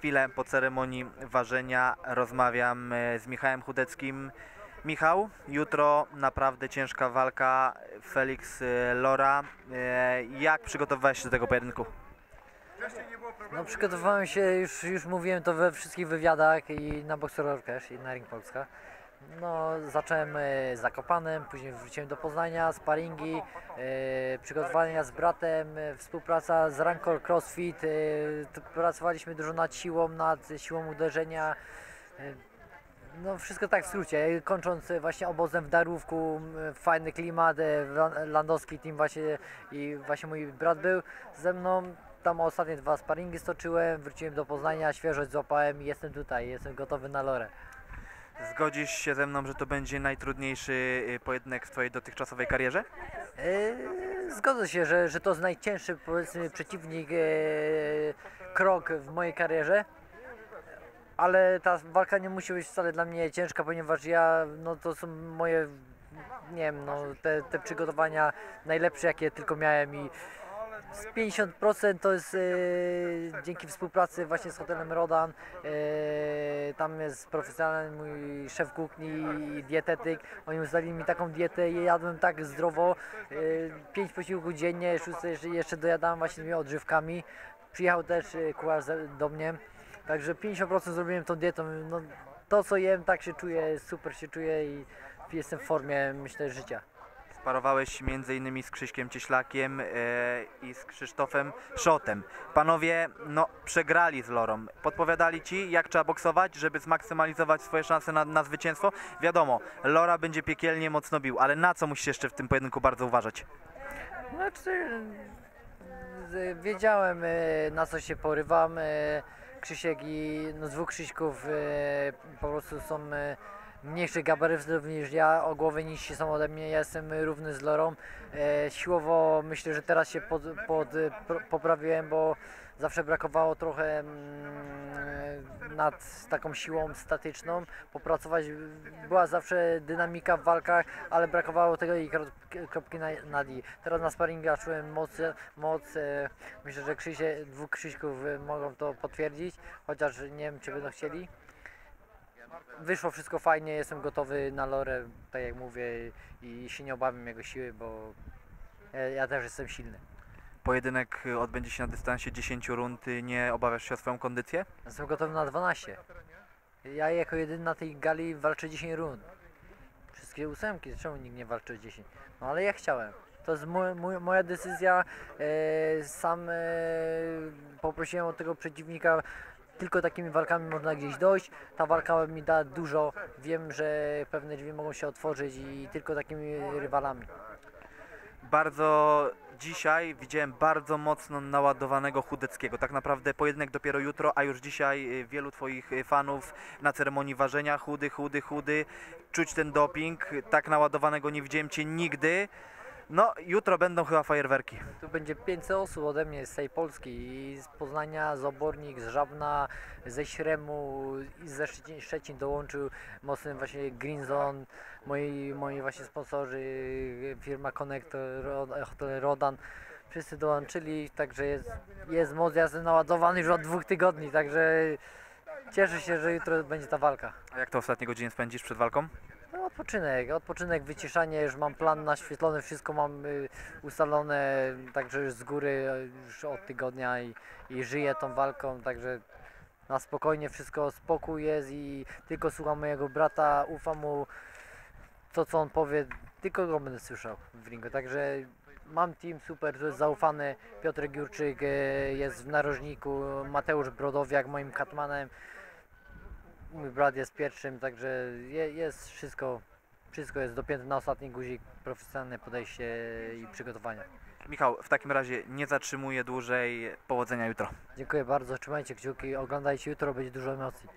chwilę po ceremonii ważenia rozmawiam e, z Michałem Chudeckim. Michał, jutro naprawdę ciężka walka Felix e, Lora. E, Jak przygotowywałeś się do tego pojedynku? No przygotowałem się, już, już mówiłem to we wszystkich wywiadach i na też i na Ring Polska. No zacząłem e, z Zakopanem, później wróciłem do Poznania, sparingi, e, przygotowania z bratem, e, współpraca z Rankor CrossFit, e, pracowaliśmy dużo nad siłą, nad siłą uderzenia. E, no wszystko tak w skrócie, kończąc e, właśnie obozem w Darówku, fajny klimat, e, Lan- landowski team właśnie i właśnie mój brat był ze mną. Tam ostatnie dwa sparingi stoczyłem, wróciłem do Poznania, świeżość złapałem i jestem tutaj, jestem gotowy na lorę. Zgodzisz się ze mną, że to będzie najtrudniejszy e, pojedynek w Twojej dotychczasowej karierze? Yy, zgodzę się, że, że to jest najcięższy powiedzmy przeciwnik, yy, krok w mojej karierze. Ale ta walka nie musi być wcale dla mnie ciężka, ponieważ ja, no to są moje, nie wiem, no te, te przygotowania najlepsze jakie tylko miałem i z 50% to jest yy, dzięki współpracy właśnie z hotelem Rodan. Yy, tam jest profesjonalny mój szef kuchni i dietetyk. Oni ustalili mi taką dietę i jadłem tak zdrowo. Yy, pięć posiłków dziennie, jeszcze, dojadałem właśnie tymi odżywkami. Przyjechał też yy, kucharz do mnie. Także 50% zrobiłem tą dietą. No, to co jem, tak się czuję, super się czuję i jestem w formie, myślę, życia. Sparowałeś m.in. z Krzyśkiem Cieślakiem e, i z Krzysztofem Szotem. Panowie, no, przegrali z Lorą. Podpowiadali ci, jak trzeba boksować, żeby zmaksymalizować swoje szanse na, na zwycięstwo? Wiadomo, Lora będzie piekielnie mocno bił, ale na co musisz jeszcze w tym pojedynku bardzo uważać? Znaczy, wiedziałem e, na co się porywam. e, Krzysiek i no, dwóch Krzyśków po prostu są mniejszych gabarytów niż ja, o głowę niżsi są ode mnie, ja jestem równy z Lorą. E, Siłowo myślę, że teraz się pod, pod, pro- poprawiłem, bo zawsze brakowało trochę mm, nad taką siłą statyczną, popracować. Była zawsze dynamika w walkach, ale brakowało tego i krop- kropki na, nad i. Teraz na sparingach czułem moc, moc e, myślę, że Krzysie, dwóch Krzyśków e, mogą to potwierdzić, chociaż nie wiem, czy będą chcieli. Wyszło wszystko fajnie, jestem gotowy na lorę, tak jak mówię i się nie obawiam jego siły, bo ja, ja też jestem silny. Pojedynek y, odbędzie się na dystansie 10 rund. y, Nie obawiasz się o swoją kondycję? Jestem gotowy na 12. Ja jako jedyny na tej gali walczę 10 rund. Wszystkie ósemki, czemu nikt nie walczy o 10? No ale ja chciałem. To jest mój, mój, moja decyzja. E, sam e, poprosiłem od tego przeciwnika. Tylko takimi walkami można gdzieś dojść. Ta walka mi da dużo. Wiem, że pewne drzwi mogą się otworzyć i tylko takimi rywalami. Bardzo dzisiaj widziałem bardzo mocno naładowanego Chudeckiego. Tak naprawdę pojedynek dopiero jutro, a już dzisiaj y, wielu Twoich y, fanów na ceremonii ważenia chudy, chudy, chudy. Czuć ten doping. Tak naładowanego nie widziałem Cię nigdy. No, jutro będą chyba fajerwerki. Tu będzie 500 osób ode mnie z tej Polski i z Poznania, z Obornik, z Żabna, ze Śremu i ze Szczecin, Szczecin dołączył mocny właśnie Green Zone, moi, moi właśnie sponsorzy, firma Connector, Hotel Rodan. Wszyscy dołączyli, także jest, jest moc, ja jestem naładowany już od dwóch tygodni, także cieszę się, że jutro będzie ta walka. A jak to ostatnie godziny spędzisz przed walką? No odpoczynek, odpoczynek, wyciszanie, już mam plan naświetlony, wszystko mam y, ustalone, także już z góry y, już od tygodnia i, i żyję tą walką, także na spokojnie wszystko, spokój jest i tylko słucham mojego brata, ufam mu, to co on powie, tylko go będę słyszał w ringu, także mam team super, to jest zaufany, Piotr Giurczyk y, jest w narożniku, Mateusz Brodowiak moim katmanem, Mój brat jest pierwszym, także je, jest wszystko, wszystko jest dopięte na ostatni guzik, profesjonalne podejście i przygotowania. Michał, w takim razie nie zatrzymuję dłużej. Powodzenia jutro. Dziękuję bardzo, trzymajcie kciuki, oglądajcie jutro, będzie dużo emocji.